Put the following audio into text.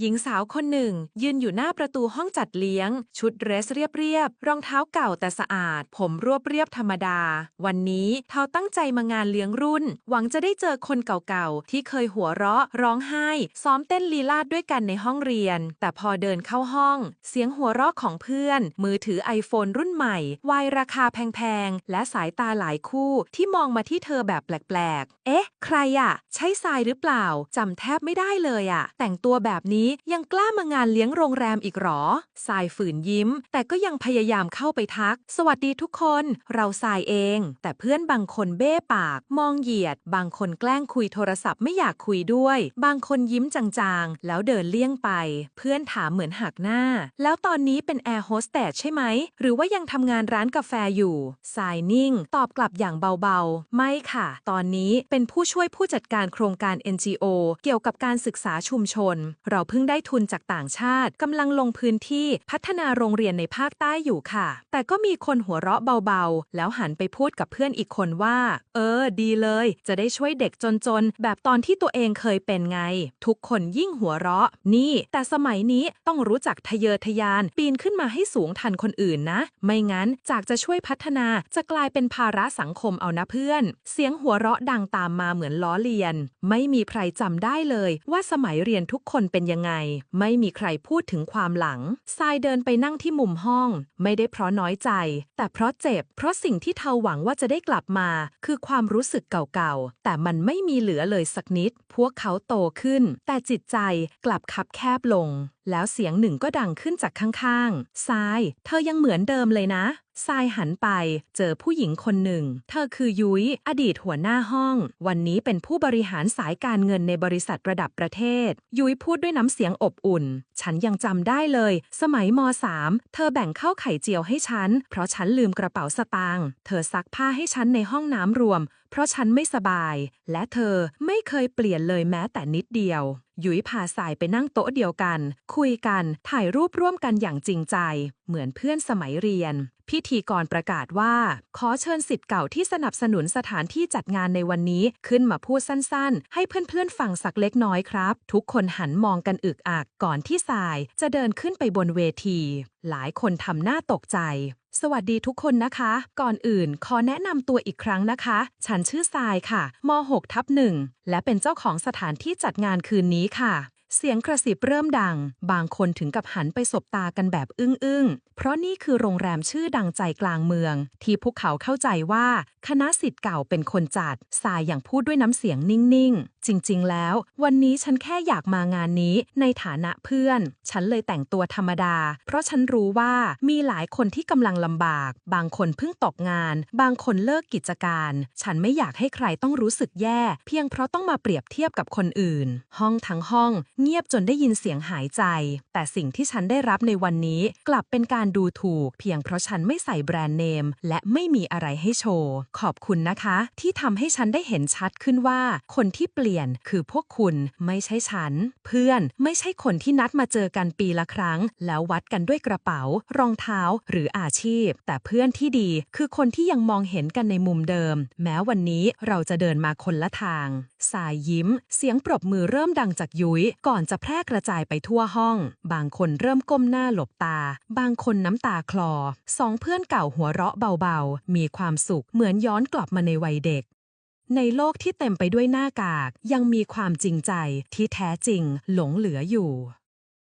หญิงสาวคนหนึ่ง ยืนอยู่หน้าประตูห้องจัดเลี้ยง ชุดเดรสเรียบๆรองเท้าเก่าแต่สะอาด ผมรวบเรียบธรรมดา วันนี้เธอตั้งใจมางานเลี้ยงรุ่น หวังจะได้เจอคนเก่าๆ ที่เคยหัวเราะ ร้องไห้ ซ้อมเต้นลีลาดด้วยกันในห้องเรียน แต่พอเดินเข้าห้อง เสียงหัวเราะของเพื่อน มือถือไอโฟนรุ่นใหม่วายราคาแพงๆและสายตาหลายคู่ที่มองมาที่เธอแบบแปลกๆ เอ๊ะ ใครอะใช่ทรายหรือเปล่าจำแทบไม่ได้เลยอะแต่งตัวแบบนี้ยังกล้ามางานเลี้ยงโรงแรมอีกหรอทรายฝืนยิ้ม แต่ก็ยังพยายามเข้าไปทัก สวัสดีทุกคน เราทรายเอง แต่เพื่อนบางคนเบ้ปาก มองเหยียด บางคนแกล้งคุยโทรศัพท์ไม่อยากคุยด้วย บางคนยิ้มจางๆ แล้วเดินเลี่ยงไป เพื่อนถามเหมือนหักหน้า แล้วตอนนี้เป็นแอร์โฮสเตสใช่ไหม หรือว่ายังทำงานร้านกาแฟอยู่ทรายนิ่ง ตอบกลับอย่างเบาๆ ไม่ค่ะ ตอนนี้เป็นผู้ช่วยผู้จัดการโครงการ NGO เกี่ยวกับการศึกษาชุมชน เราเพิ่งได้ทุนจากต่างชาติกำลังลงพื้นที่พัฒนาโรงเรียนในภาคใต้อยู่ค่ะ แต่ก็มีคนหัวเราะเบาๆ แล้วหันไปพูดกับเพื่อนอีกคนว่า เออ ดีเลย จะได้ช่วยเด็กจนๆ แบบตอนที่ตัวเองเคยเป็นไง ทุกคนยิ่งหัวเราะ นี่ แต่สมัยนี้ต้องรู้จักทะเยอทะยาน ปีนขึ้นมาให้สูงทันคนอื่นนะ ไม่งั้นจากจะช่วยพัฒนาจะกลายเป็นภาระสังคมเอานะเพื่อน เสียงหัวเราะดังตามมาเหมือนล้อเลียน ไม่มีใครจำได้เลยว่าสมัยเรียนทุกคนเป็นยังไงไม่มีใครพูดถึงความหลังทรายเดินไปนั่งที่มุมห้อง ไม่ได้เพราะน้อยใจ แต่เพราะเจ็บ เพราะสิ่งที่เธอหวังว่าจะได้กลับมา คือความรู้สึกเก่าๆ แต่มันไม่มีเหลือเลยสักนิด พวกเขาโตขึ้น แต่จิตใจกลับคับแคบลง แล้วเสียงหนึ่งก็ดังขึ้นจากข้างๆทราย เธอยังเหมือนเดิมเลยนะ ทรายหันไปเจอผู้หญิงคนหนึ่ง เธอคือยุ้ย อดีตหัวหน้าห้อง วันนี้เป็นผู้บริหารสายการเงินในบริษัทระดับประเทศ ยุ้ยพูดด้วยน้ำเสียงอบอุ่น ฉันยังจำได้เลย สมัยม .3 เธอแบ่งข้าวไข่เจียวให้ฉัน เพราะฉันลืมกระเป๋าสตางค์ เธอซักผ้าให้ฉันในห้องน้ำรวม ราะฉันไม่สบาย และเธอไม่เคยเปลี่ยนเลยแม้แต่นิดเดียว ยุ้ยพาสายไปนั่งโต๊ะเดียวกัน คุยกัน ถ่ายรูปร่วมกันอย่างจริงใจ เหมือนเพื่อนสมัยเรียน พิธีกรประกาศว่า ขอเชิญสิทธิ์เก่าที่สนับสนุนสถานที่จัดงานในวันนี้ขึ้นมาพูดสั้นๆ ให้เพื่อนๆฟังสักเล็กน้อยครับ ทุกคนหันมองกันอึกอักก่อนที่สายจะเดินขึ้นไปบนเวที หลายคนทำหน้าตกใจ สวัสดีทุกคนนะคะ ก่อนอื่นขอแนะนำตัวอีกครั้งนะคะ ฉันชื่อทรายค่ะม 6 ทับหนึ่งและเป็นเจ้าของสถานที่จัดงานคืนนี้ค่ะ เสียงกระซิบเริ่มดัง บางคนถึงกับหันไปสบตากันแบบอึ้งๆ เพราะนี่คือโรงแรมชื่อดังใจกลางเมือง ที่พวกเขาเข้าใจว่า คณะสิทธิ์เก่าเป็นคนจัดสายอย่างพูดด้วยน้ำเสียงนิ่งๆ จริงๆ แล้ว วันนี้ฉันแค่อยากมางานนี้ในฐานะเพื่อน ฉันเลยแต่งตัวธรรมดา เพราะฉันรู้ว่ามีหลายคนที่กำลังลำบาก บางคนเพิ่งตกงาน บางคนเลิกกิจการ ฉันไม่อยากให้ใครต้องรู้สึกแย่ เพียงเพราะต้องมาเปรียบเทียบกับคนอื่น ห้องทั้งห้องเเงียบจนได้ยินเสียงหายใจ แต่สิ่งที่ฉันได้รับในวันนี้กลับเป็นการดูถูก เพียงเพราะฉันไม่ใส่แบรนด์เนม และไม่มีอะไรให้โชว์ ขอบคุณนะคะ ที่ทำให้ฉันได้เห็นชัดขึ้นว่า คนที่เปลี่ยนคือพวกคุณไม่ใช่ฉัน เพื่อนไม่ใช่คนที่นัดมาเจอกันปีละครั้ง แล้ววัดกันด้วยกระเป๋า รองเท้าหรืออาชีพ แต่เพื่อนที่ดีคือคนที่ยังมองเห็นกันในมุมเดิม แม้วันนี้เราจะเดินมาคนละทาง สายยิ้ม เสียงปรบมือเริ่มดังจากยุ้ยก่อนจะแพร่กระจายไปทั่วห้อง บางคนเริ่มก้มหน้าหลบตา บางคนน้ำตาคลอ สองเพื่อนเก่าหัวเราะเบาๆ มีความสุขเหมือนย้อนกลับมาในวัยเด็กในโลกที่เต็มไปด้วยหน้ากาก ยังมีความจริงใจที่แท้จริงหลงเหลืออยู่